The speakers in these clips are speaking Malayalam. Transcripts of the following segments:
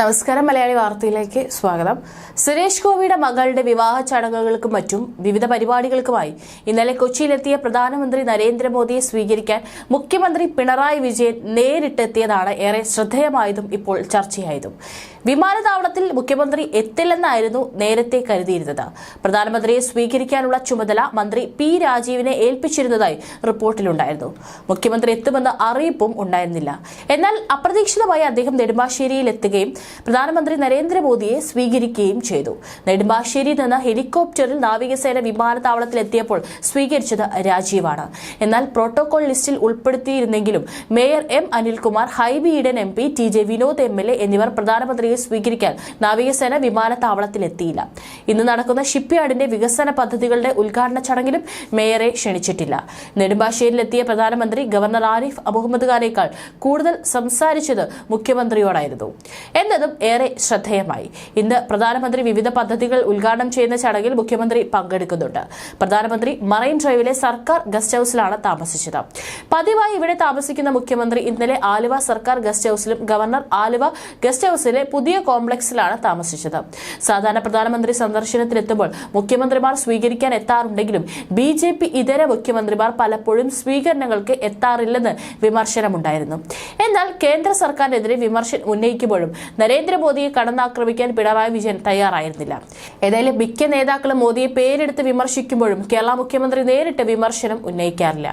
നമസ്കാരം മലയാളി വാർത്തയിലേക്ക് സ്വാഗതം. സുരേഷ് ഗോപിയുടെ മകളുടെ വിവാഹ ചടങ്ങുകൾക്കും മറ്റും വിവിധ പരിപാടികൾക്കുമായി ഇന്നലെ കൊച്ചിയിലെത്തിയ പ്രധാനമന്ത്രി നരേന്ദ്രമോദിയെ സ്വീകരിക്കാൻ മുഖ്യമന്ത്രി പിണറായി വിജയൻ നേരിട്ടെത്തിയതാണ് ഏറെ ശ്രദ്ധേയമായതും ഇപ്പോൾ ചർച്ചയായതും. വിമാനത്താവളത്തിൽ മുഖ്യമന്ത്രി എത്തില്ലെന്നായിരുന്നു നേരത്തെ കരുതിയിരുന്നത്. പ്രധാനമന്ത്രിയെ സ്വീകരിക്കാനുള്ള ചുമതല മന്ത്രി പി രാജീവിനെ ഏൽപ്പിച്ചിരുന്നതായി റിപ്പോർട്ടിലുണ്ടായിരുന്നു. മുഖ്യമന്ത്രി എത്തുമെന്ന അറിയിപ്പും ഉണ്ടായിരുന്നില്ല. എന്നാൽ അപ്രതീക്ഷിതമായി അദ്ദേഹം നെടുമ്പാശ്ശേരിയിൽ എത്തുകയും പ്രധാനമന്ത്രി നരേന്ദ്രമോദിയെ സ്വീകരിക്കുകയും ചെയ്തു. നെടുമ്പാശ്ശേരിയിൽ നിന്ന് ഹെലികോപ്റ്ററിൽ നാവികസേന വിമാനത്താവളത്തിൽ എത്തിയപ്പോൾ സ്വീകരിച്ചത് രാജീവാണ്. എന്നാൽ പ്രോട്ടോകോൾ ലിസ്റ്റിൽ ഉൾപ്പെടുത്തിയിരുന്നെങ്കിലും mayor M Anilkumar Hibi Eden M P T J Vinod M L A എന്നിവർ പ്രധാനമന്ത്രിയെ സ്വീകരിക്കാൻ നാവികസേന വിമാനത്താവളത്തിൽ എത്തിയില്ല ഇന്ന് നടക്കുന്ന ഷിപ്പ്യാർഡിന്റെ വികസന പദ്ധതികളുടെ ഉദ്ഘാടന ചടങ്ങിലും മേയറെ ക്ഷണിച്ചിട്ടില്ല. നെടുമ്പാശ്ശേരിയിലെത്തിയ പ്രധാനമന്ത്രി ഗവർണർ ആരിഫ് മുഹമ്മദ് ഖാനേക്കാൾ കൂടുതൽ സംസാരിച്ചത് മുഖ്യമന്ത്രിയോടായിരുന്നു. എന്നതും ഏറെ ശ്രദ്ധേയമായി. ഇന്ന് പ്രധാനമന്ത്രി വിവിധ പദ്ധതികൾ ഉദ്ഘാടനം ചെയ്യുന്ന ചടങ്ങിൽ മുഖ്യമന്ത്രി പങ്കെടുക്കുന്നുണ്ട്. പ്രധാനമന്ത്രി മറൈൻ ഡ്രൈവിലെ സർക്കാർ ഗസ്റ്റ് ഹൌസിലാണ് താമസിച്ചത്. പതിവായി ഇവിടെ താമസിക്കുന്ന മുഖ്യമന്ത്രി ഇന്നലെ ആലുവ സർക്കാർ ഗസ്റ്റ് ഹൌസിലും ഗവർണർ ആലുവ ഗസ്റ്റ് ഹൌസിലെ പുതിയ കോംപ്ലക്സിലാണ് താമസിച്ചത്. സാധാരണ പ്രധാനമന്ത്രി സന്ദർശനത്തിനെത്തുമ്പോൾ മുഖ്യമന്ത്രിമാർ സ്വീകരിക്കാൻ എത്താറുണ്ടെങ്കിലും ബി ജെ പി ഇതര മുഖ്യമന്ത്രിമാർ പലപ്പോഴും സ്വീകരണങ്ങൾക്ക് എത്താറില്ലെന്ന് വിമർശനമുണ്ടായിരുന്നു. എന്നാൽ കേന്ദ്ര സർക്കാരിനെതിരെ വിമർശനം ഉന്നയിക്കുമ്പോഴും നരേന്ദ്രമോദിയെ കടന്നാക്രമിക്കാൻ പിണറായി വിജയൻ തയ്യാറായിരുന്നില്ല. ഏതായാലും മിക്ക നേതാക്കളും മോദിയെ പേരെടുത്ത് വിമർശിക്കുമ്പോഴും കേരള മുഖ്യമന്ത്രി നേരിട്ട് വിമർശനം ഉന്നയിക്കാറില്ല.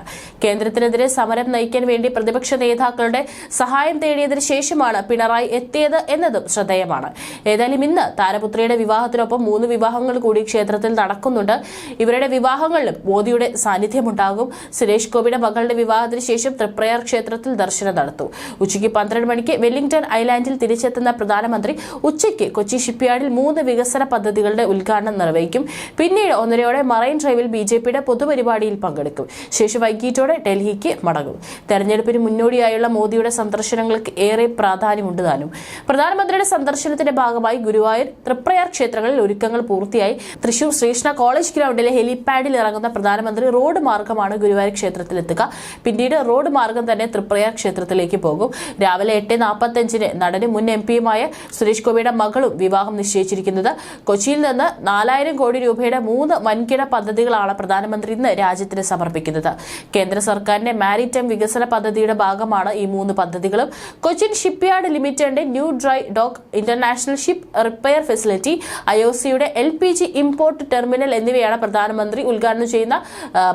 കേന്ദ്രത്തിനെതിരെ സമരം നയിക്കാൻ വേണ്ടി പ്രതിപക്ഷ നേതാക്കളുടെ സഹായം തേടിയതിനു ശേഷമാണ് പിണറായി എത്തിയത് എന്നതും ശ്രദ്ധേയമാണ്. ഏതായാലും ഇന്ന് താരപുത്രിയുടെ വിവാഹത്തിനൊപ്പം മൂന്ന് വിവാഹങ്ങൾ കൂടി ക്ഷേത്രത്തിൽ നടക്കുന്നുണ്ട്. ഇവരുടെ വിവാഹങ്ങളിലും മോദിയുടെ സാന്നിധ്യമുണ്ടാകും. സുരേഷ് ഗോപിയുടെ മകളുടെ വിവാഹത്തിന് ശേഷം തൃപ്രയാർ ക്ഷേത്രത്തിൽ ദർശനം നടത്തും. ഉച്ചയ്ക്ക് പന്ത്രണ്ട് മണിക്ക് വെല്ലിംഗ്ടൺ ഐലാൻഡിൽ തിരിച്ചെത്തുന്ന പ്രധാനമന്ത്രി ഉച്ചയ്ക്ക് കൊച്ചി ഷിപ്പ്യാർഡിൽ മൂന്ന് വികസന പദ്ധതികളുടെ ഉദ്ഘാടനം നിർവഹിക്കും. പിന്നീട് ഒന്നരയോടെ മറൈൻ ഡ്രൈവിൽ ബി ജെ പിയുടെ പൊതുപരിപാടിയിൽ പങ്കെടുക്കും. ശേഷം വൈകിട്ടോടെ ഡൽഹിക്ക് മടങ്ങും. തെരഞ്ഞെടുപ്പിന് മുന്നോടിയായുള്ള മോദിയുടെ സന്ദർശനങ്ങൾക്ക് ഏറെ പ്രാധാന്യമുണ്ട് താനും. പ്രധാനമന്ത്രിയുടെ സന്ദർശനത്തിന്റെ ഭാഗമായി ഗുരുവായൂർ തൃപ്രയാർ ക്ഷേത്രങ്ങളിൽ ഒരുക്കങ്ങൾ പൂർത്തിയായി. തൃശൂർ ശ്രീകൃഷ്ണ കോളേജ് ഗ്രൗണ്ടിലെ ഹെലിപാഡിൽ ഇറങ്ങുന്ന പ്രധാനമന്ത്രി റോഡ് മാർഗമാണ് ഗുരുവായൂർ ക്ഷേത്രത്തിലെത്തുക. പിന്നീട് റോഡ് മാർഗം തന്നെ തൃപ്രയാർ ക്ഷേത്രത്തിലേക്ക് പോകും. രാവിലെ എട്ട് നാൽപ്പത്തഞ്ചിന് നടനും മുൻ എം പിയുമായ സുരേഷ് ഗോപിയുടെ മകളും വിവാഹം നിശ്ചയിച്ചിരിക്കുന്നത്. കൊച്ചിയിൽ നിന്ന് നാലായിരം കോടി രൂപയുടെ മൂന്ന് വൻകിട പദ്ധതികളാണ് പ്രധാനമന്ത്രി ഇന്ന് രാജ്യത്തിന് സമർപ്പിക്കുന്നത്. കേന്ദ്ര സർക്കാരിന്റെ മാരിടൈം വികസന പദ്ധതിയുടെ ഭാഗമാണ് ഈ മൂന്ന് പദ്ധതികളും. കൊച്ചിൻ ഷിപ്പ്യാർഡ് ലിമിറ്റഡിന്റെ new dry dock international ship repair facility I O സിയുടെ L P G import terminal എന്നിവയാണ് പ്രധാനമന്ത്രി ഉദ്ഘാടനം ചെയ്യുന്ന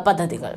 പദ്ധതികൾ.